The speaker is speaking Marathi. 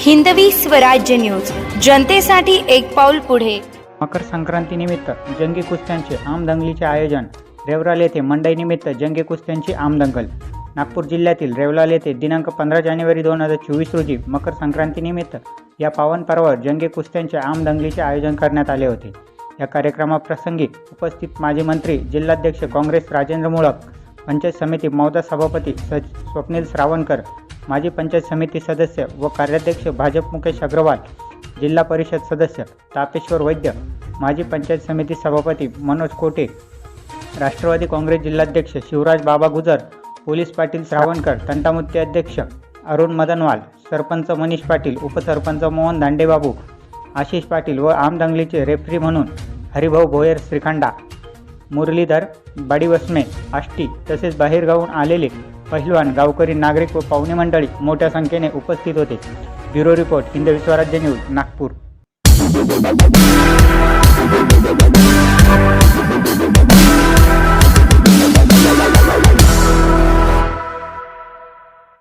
हिंदवी स्वराज्य न्यूज. जनतेसाठी एक पाऊल पुढे. मकर संक्रांतीनिमित्त जंगी कुस्त्यांचे आमदंगलीचे आयोजन. रेवराल येथे मंडईनिमित्त जंगी कुस्त्यांची आमदंगल. नागपूर जिल्ह्यातील रेवलाल येथे दिनांक पंधरा जानेवारी दोन हजार चोवीस रोजी मकर संक्रांतीनिमित्त या पावन पर्वावर जंगी कुस्त्यांचे आमदंगलीचे आयोजन करण्यात आले होते. या कार्यक्रमाप्रसंगी उपस्थित माजी मंत्री जिल्हाध्यक्ष काँग्रेस राजेंद्र मुळक पंचायत समिती मौदा सभापती सच स्वप्नील श्रावणकर माजी पंचायत समिती सदस्य व कार्याध्यक्ष भाजप मुकेश अग्रवाल जिल्हा परिषद सदस्य तापेश्वर वैद्य माजी पंचायत समिती सभापती मनोज कोटे राष्ट्रवादी काँग्रेस जिल्हाध्यक्ष शिवराज बाबा गुजर पोलीस पाटील श्रावणकर तंटामुत्ती अध्यक्ष अरुण मदनवाल सरपंच मनीष पाटील उपसरपंच मोहन दांडेबाबू आशिष पाटील व आमदंगलीचे रेफरी म्हणून हरिभाऊ भोयर श्रीखंडा मुरलीधर बाडीवसमे आष्टी तसेच बाहेरगावून आलेले पहिलवान गावकरी नागरिक व पाहुणे मंडळी मोठ्या संख्येने उपस्थित होते. Bureau report Hind Vishwarajya news Nagpur.